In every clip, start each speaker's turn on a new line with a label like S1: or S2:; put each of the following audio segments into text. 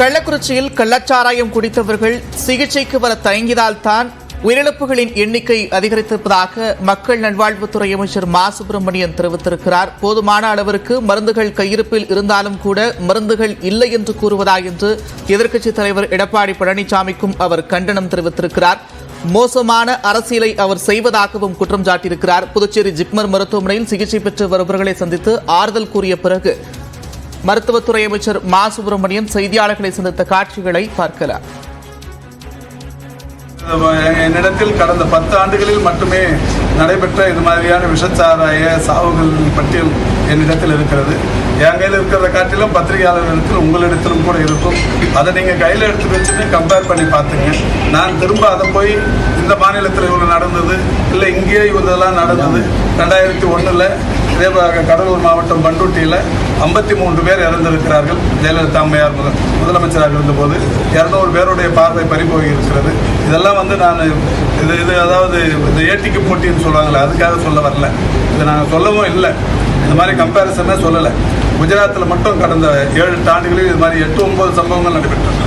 S1: கள்ளக்குறிச்சியில் கள்ளச்சாராயம் குடித்தவர்கள் சிகிச்சைக்கு வர தயங்கியதால்தான் உயிரிழப்புகளின் எண்ணிக்கை அதிகரித்திருப்பதாக மக்கள் நல்வாழ்வுத்துறை அமைச்சர் மா சுப்பிரமணியன் தெரிவித்திருக்கிறார் போதுமான அளவிற்கு மருந்துகள் கையிருப்பில் இருந்தாலும் கூட மருந்துகள் இல்லை என்று கூறுவதா என்று எதிர்க்கட்சித் தலைவர் எடப்பாடி பழனிசாமிக்கும் அவர் கண்டனம் தெரிவித்திருக்கிறார் மோசமான அரசியலை அவர் செய்வதாகவும் குற்றம் சாட்டியிருக்கிறார் புதுச்சேரி ஜிப்மர் மருத்துவமனையில் சிகிச்சை பெற்று வருபவர்களை சந்தித்து ஆறுதல் கூறிய பிறகு மருத்துவத்துறை அமைச்சர் மா சுப்பிரமணியன் செய்தியாளர்களை சந்தித்த காட்சிகளை பார்க்கலாம்
S2: என்னிடத்தில் கடந்த பத்து ஆண்டுகளில் மட்டுமே நடைபெற்ற இது மாதிரியான விஷச்சாராய சாவுகள் பட்டியல் என்னிடத்தில் இருக்கிறது என் கையில் இருக்கிறத காட்டிலும் பத்திரிகையாளர்களிடத்திலும் உங்களிடத்திலும் கூட இருக்கும் அதை நீங்கள் கையில் எடுத்து வச்சுட்டு கம்பேர் பண்ணி பார்த்துங்க நான் திரும்ப அதை போய் இந்த மாநிலத்தில் இவங்க நடந்தது இல்லை இங்கேயே இவங்கெல்லாம் நடந்தது ரெண்டாயிரத்தி ஒன்றில் அதேபோல கடலூர் மாவட்டம் பண்ருட்டியில் ஐம்பத்தி மூன்று பேர் இறந்திருக்கிறார்கள் ஜெயலலிதா அம்மையார் முதலமைச்சராக இருந்தபோது இரநூறு பேருடைய பார்வை பறிபோகி இருக்கிறது இதெல்லாம் வந்து நான் இது இது அதாவது இந்த ஏட்டிக்கு போட்டின்னு சொல்லுவாங்களே அதுக்காக சொல்ல வரல இது நாங்கள் சொல்லவும் இல்லை இந்த மாதிரி கம்பேரிசனே சொல்லலை குஜராத்தில் மட்டும் கடந்த ஏழு ஆண்டுகளில் இது மாதிரி எட்டு ஒம்பது சம்பவங்கள் நடைபெற்றது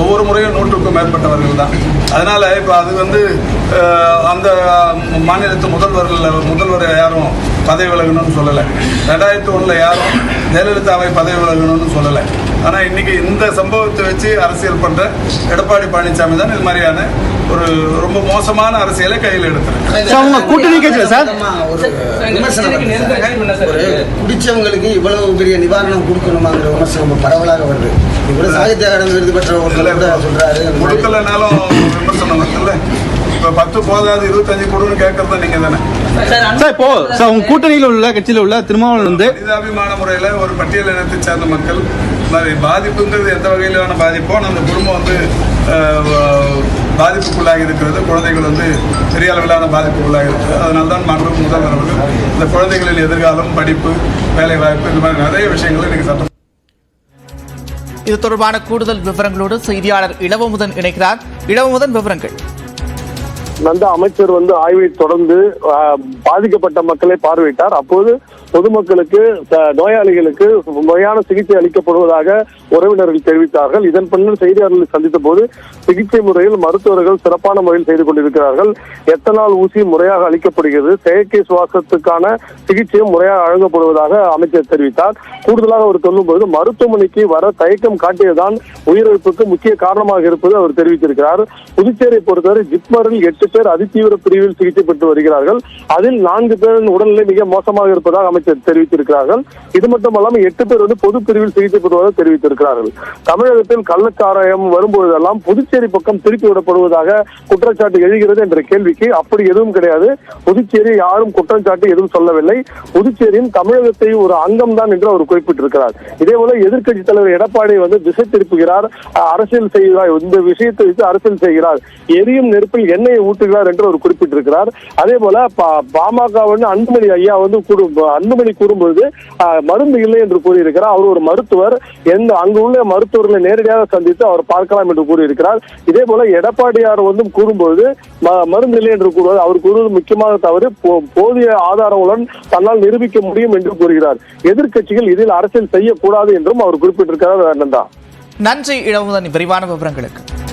S2: ஒவ்வொரு முறையும் நூற்றுக்கும் மேற்பட்டவர்கள் தான் அதனால் இப்போ அது வந்து அந்த மாநிலத்து முதல்வர்கள் முதல்வர் யாரும் பதவி விலகணும்னு சொல்லலை ரெண்டாயிரத்தி ஒன்றில் யாரும் ஜெயலலிதாவை பதவி விலகணும்னு சொல்லலை ஆனால் இன்றைக்கி இந்த சம்பவத்தை வச்சு அரசியல் பண்ணுற எடப்பாடி பழனிசாமி தான் இது மாதிரியான ஒரு ரொம்ப மோசமான அரசியலை கையில்
S3: எடுத்துருக்கு கூட்டணி கட்சியில சார்
S4: குடிச்சவங்களுக்கு இவ்வளவு பெரிய நிவாரணம் கொடுக்கணுமாங்கிற விமர்சனம் பரவலாக வருது இவ்வளோ சாகித்ய அகாடமி விருது பெற்றவங்க சொல்றாரு
S2: கொடுக்கலனாலும் விமர்சனம் வருதுல்ல இப்போ பத்து போதாது இருபத்தஞ்சு கொடுன்னு கேட்கறது நீங்க தானே
S3: சார் இப்போ சார் உங்க கூட்டணியில் உள்ள கட்சியில் உள்ள திருமாவளவன் வந்து
S2: அபிமான முறையில் ஒரு பட்டியல் இனத்தை சார்ந்த மக்கள் மாதிரி பாதிப்புங்கிறது எந்த வகையிலான பாதிப்போ நம்ம குடும்பம் வந்து பாதிப்புக்குள்ளாகி இருக்கிறது குழந்தைகள் வந்து பெரிய அளவிலான பாதிப்புக்குள்ளாகி இருக்குது அதனால தான் மாண்பு முதல் இந்த குழந்தைகளின் எதிர்காலம் படிப்பு வேலை வாய்ப்பு இந்த மாதிரி நிறைய விஷயங்கள் இன்றைக்கு சட்டம்
S1: இது தொடர்பான கூடுதல் விவரங்களோடு செய்தியாளர் இளவமுதன் இணைக்கிறார் இளவமுதன் விவரங்கள்
S5: வந்து அமைச்சர் வந்து ஆய்வை தொடர்ந்து பாதிக்கப்பட்ட மக்களை பார்வையிட்டார் அப்போது பொதுமக்களுக்கு நோயாளிகளுக்கு முறையான சிகிச்சை அளிக்கப்படுவதாக உறவினர்கள் தெரிவித்தார்கள் இதன் பின்னர் செய்தியாளர்களை சந்தித்த போது சிகிச்சை முறையில் மருத்துவர்கள் சிறப்பான முறையில் செய்து கொண்டிருக்கிறார்கள் எத்தனால் ஊசி முறையாக அளிக்கப்படுகிறது செயற்கை சுவாசத்துக்கான சிகிச்சையும் முறையாக வழங்கப்படுவதாக அமைச்சர் தெரிவித்தார் கூடுதலாக அவர் சொல்லும்போது மருத்துவமனைக்கு வர தயக்கம் காட்டியதுதான் உயிரிழப்புக்கு முக்கிய காரணமாக இருப்பது அவர் தெரிவித்திருக்கிறார் புதுச்சேரியை பொறுத்தவரை ஜிப்மரில் எட்டு பேர் அதிதீவிர பிரிவில் சிகிச்சை பெற்று வருகிறார்கள் அதில் நான்கு பேரின் உடல்நிலை மிக மோசமாக இருப்பதாக அமைச்சர் தெரிவித்திருக்கிறார்கள் இது மட்டுமல்லாமல் எட்டு பேர் வந்து பொது பிரிவில் சிகிச்சை பெறுவதாக தெரிவித்திருக்கிறார்கள் தமிழகத்தில் கள்ளச்சாராயம் வரும்போதெல்லாம் புதுச்சேரி பக்கம் திருப்பி விடப்படுவதாக குற்றச்சாட்டு எழுகிறது என்ற கேள்விக்கு அப்படி எதுவும் கிடையாது புதுச்சேரி யாரும் குற்றச்சாட்டு எதுவும் சொல்லவில்லை புதுச்சேரியின் தமிழகத்தை ஒரு அங்கம் தான் என்று அவர் குறிப்பிட்டிருக்கிறார் இதே போல எதிர்க்கட்சி தலைவர் எடப்பாடி வந்து திசை திருப்புகிறார் அரசியல் செய்கிறார் இந்த விஷயத்தை வைத்து அரசியல் செய்கிறார் எரியும் நெருப்பில் எண்ணெயை ஊற்றி கூட்டுகிறார் என்று அவர் குறிப்பிட்டிருக்கிறார் அதே போல பாமக வந்து அன்புமணி ஐயா வந்து அன்புமணி கூறும்போது மருந்து இல்லை என்று கூறியிருக்கிறார் அவர் ஒரு மருத்துவர் எந்த அங்கு உள்ள மருத்துவர்களை நேரடியாக சந்தித்து அவர் பார்க்கலாம் என்று கூறியிருக்கிறார் இதே போல எடப்பாடியார் வந்து கூறும்போது மருந்து இல்லை என்று கூறுவது அவர் கூறுவது முக்கியமாக தவறு போதிய ஆதாரங்களுடன் தன்னால் நிரூபிக்க முடியும் என்று கூறுகிறார் எதிர்கட்சிகள் இதில் அரசியல் செய்யக்கூடாது என்றும் அவர் குறிப்பிட்டிருக்கிறார் நன்றி இளவுதான் விரிவான விவரங்களுக்கு